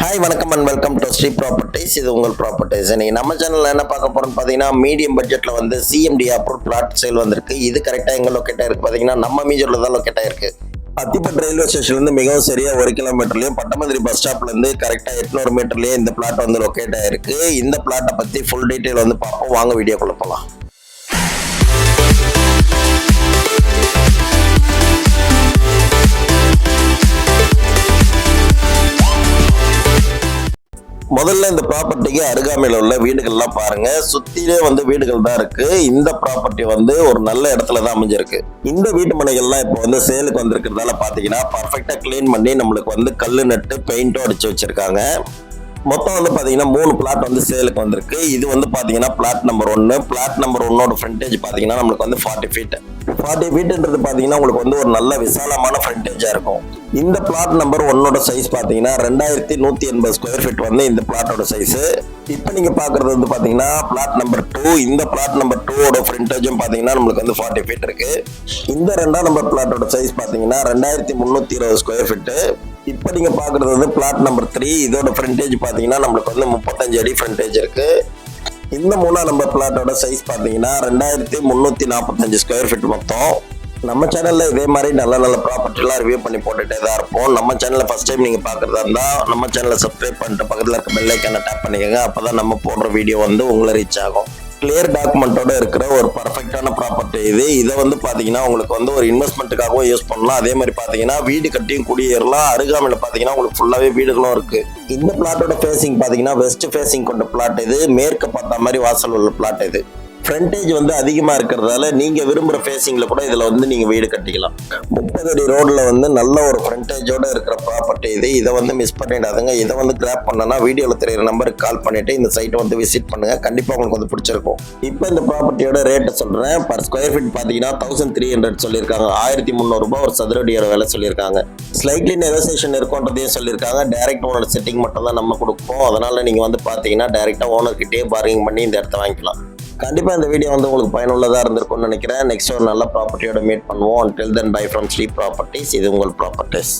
Hi வணக்கம் and welcome to Sri properties இது உங்கள் ப்ராப்பர்ட்டிஸ் இன்னைக்கு நம்ம சேனலில் என்ன பார்க்க போகிறோம்னு பார்த்தீங்கன்னா மீடியம் பட்ஜெட்டில் வந்து சிஎம்டி அப்ரூவ் பிளாட் சேல் வந்திருக்கு. இது கரெக்டாக எங்கே லொக்கேட் ஆயிருக்கு பார்த்தீங்கன்னா நம்ம மீஜூரில் தான் லொக்கேட் ஆயிருக்கு. அத்திப்பட் ரயில்வே ஸ்டேஷன்லேருந்து மிகவும் சரியாக ஒரு கிலோமீட்டர்லேயும் பட்டமந்திரி பஸ் ஸ்டாப்லேருந்து கரெக்டாக எட்நூறு மீட்டர்லேயே இந்த பிளாட் வந்து லொக்கேட் ஆயிருக்கு. இந்த பிளாட்டை பற்றி ஃபுல் டீட்டெயில் வந்து பார்ப்போம். வாங்க வீடியோக்குள்ள போகலாம் முதல்ல இந்த ப்ராப்பர்ட்டிக்கு அருகாமையில் உள்ள வீடுகள்லாம் பாருங்க. சுத்திலே வந்து வீடுகள் தான் இருக்கு. இந்த ப்ராப்பர்ட்டி வந்து ஒரு நல்ல இடத்துல தான் அமைஞ்சிருக்கு. இந்த வீட்டு மனைகள்லாம் இப்போ வந்து சேலுக்கு வந்திருக்கிறதால பாத்தீங்கன்னா பர்ஃபெக்டா க்ளீன் பண்ணி நம்மளுக்கு வந்து கல் நட்டு பெயிண்டும் அடிச்சு வச்சிருக்காங்க. மொத்தம் வந்து பார்த்தீங்கன்னா மூணு பிளாட் வந்து சேலுக்கு வந்திருக்கு. இது வந்து பார்த்தீங்கன்னா பிளாட் நம்பர் ஒன்று பிளாட் நம்பர் ஒன்னோட ஃப்ரண்டேஜ் பார்த்தீங்கன்னா நம்மளுக்கு வந்து ஃபார்ட்டி ஃபீட் ஃபார்ட்டி ஃபீட்டுன்றது பார்த்தீங்கன்னா உங்களுக்கு வந்து ஒரு நல்ல விசாலமான ஃப்ரண்டேஜாக இருக்கும். இந்த பிளாட் நம்பர் ஒன்னோட சைஸ் பார்த்தீங்கன்னா ரெண்டாயிரத்தி நூற்றி எண்பது ஸ்கொயர் ஃபீட் வந்து இந்த பிளாட்டோட சைஸு இப்போ நீங்கள் பார்க்குறது வந்து பார்த்தீங்கன்னா பிளாட் நம்பர் டூ இந்த பிளாட் நம்பர் டூவோட ஃப்ரண்டேஜும் பார்த்தீங்கன்னா நம்மளுக்கு வந்து ஃபார்ட்டி ஃபீட் இருக்குது இந்த ரெண்டாம் நம்பர் பிளாட்டோட சைஸ் பார்த்தீங்கன்னா ரெண்டாயிரத்தி முந்நூற்றி இருபது ஸ்கொயர் ஃபீட் இப்போ நீங்கள் பார்க்குறது வந்து பிளாட் நம்பர் த்ரீ இதோட ஃப்ரண்டேஜ் பார்த்தீங்கன்னா நம்மளுக்கு வந்து முப்பத்தஞ்சு அடி ஃப்ரண்டேஜ் இருக்குது இந்த மூணாம் நம்பர் பிளாட்டோட சைஸ் பார்த்தீங்கன்னா ரெண்டாயிரத்தி முந்நூற்றி நாற்பத்தஞ்சு ஸ்கொயர் ஃபீட் மொத்தம். நம்ம சேனல்ல இதே மாதிரி நல்ல நல்ல ப்ராப்பர்ட்டிலாம் ரிவ்யூ பண்ணி போட்டுட்டே தான் இருப்போம். நம்ம சேனலில் ஃபர்ஸ்ட் டைம் நீங்கள் பார்க்குறதா இருந்தால் நம்ம சேனலை சப்ஸ்கிரைப் பண்ணிட்டு பக்கத்தில் இருக்க பெல்லைக்கான டேப் பண்ணிக்கோங்க. அப்போ தான் நம்ம போடுற வீடியோ வந்து உங்களை ரீச் ஆகும். கிளியர் டாக்குமெண்ட்டோட இருக்கிற ஒரு பர்ஃபெக்டான ப்ராப்பர்ட்டி இது. இதை வந்து பார்த்தீங்கன்னா உங்களுக்கு வந்து ஒரு இன்வெஸ்ட்மெண்ட்டுக்காகவும் யூஸ் பண்ணலாம். அதே மாதிரி பார்த்தீங்கன்னா வீடு கட்டியும் குடியேறலாம். அருகாமையில் பார்த்தீங்கன்னா உங்களுக்கு ஃபுல்லாகவே வீடுகளும் இருக்கு. இந்த பிளாட்டோட ஃபேஸிங் பார்த்தீங்கன்னா வெஸ்ட் ஃபேஸிங் கொண்ட பிளாட் இது. மேற்கு பார்த்த மாதிரி வாசல் உள்ள பிளாட் இது. ஃப்ரண்டேஜ் வந்து அதிகமாக இருக்கிறதால நீங்கள் விரும்புகிற ஃபேஸிங்கில் கூட இதில் வந்து நீங்கள் வீடு கட்டிக்கலாம். முப்பது அடி ரோடில் வந்து நல்ல ஒரு ஃப்ரண்டேஜோடு இருக்கிற ப்ராப்பர்ட்டி இது. இதை வந்து மிஸ் பண்ணிடாதுங்க. இதை வந்து கிராப் பண்ணனா வீடியோவில் தெரியுற நம்பருக்கு கால் பண்ணிவிட்டு இந்த சைட்டை வந்து விசிட் பண்ணுங்கள் கண்டிப்பாக உங்களுக்கு வந்து பிடிச்சிருக்கும். இப்போ இந்த ப்ராப்பர்ட்டியோட ரேட்டை சொல்கிறேன் பர் ஸ்கொயர் ஃபீட் பார்த்தீங்கன்னா தௌசண்ட் த்ரீ ஹண்ட்ரட் சொல்லியிருக்காங்க ஆயிரத்தி முந்நூறுரூபா ஒரு சதுரடியோட விலை சொல்லியிருக்காங்க ஸ்லைட்லி நெகோசியேஷன் இருக்கும்ன்றதையும் சொல்லியிருக்காங்க டைரக்ட் ஓனர் செட்டிங் மட்டும் தான் நம்ம கொடுப்போம். அதனால் நீங்கள் வந்து பார்த்தீங்கன்னா டைரெக்டாக ஓனர்கிட்டே பார்கிங் பண்ணி இந்த இடத்த வாங்கிக்கலாம். கண்டிப்பாக இந்த வீடியோ வந்து உங்களுக்கு பயனுள்ளதாக இருந்திருக்கும்னு நினைக்கிறேன். நெக்ஸ்ட் ஒரு நல்ல ப்ராப்பர்ட்டியோட மீட் பண்ணுவோம். Till then bye from Sri properties இது உங்கள் ப்ராப்பர்ட்டிஸ்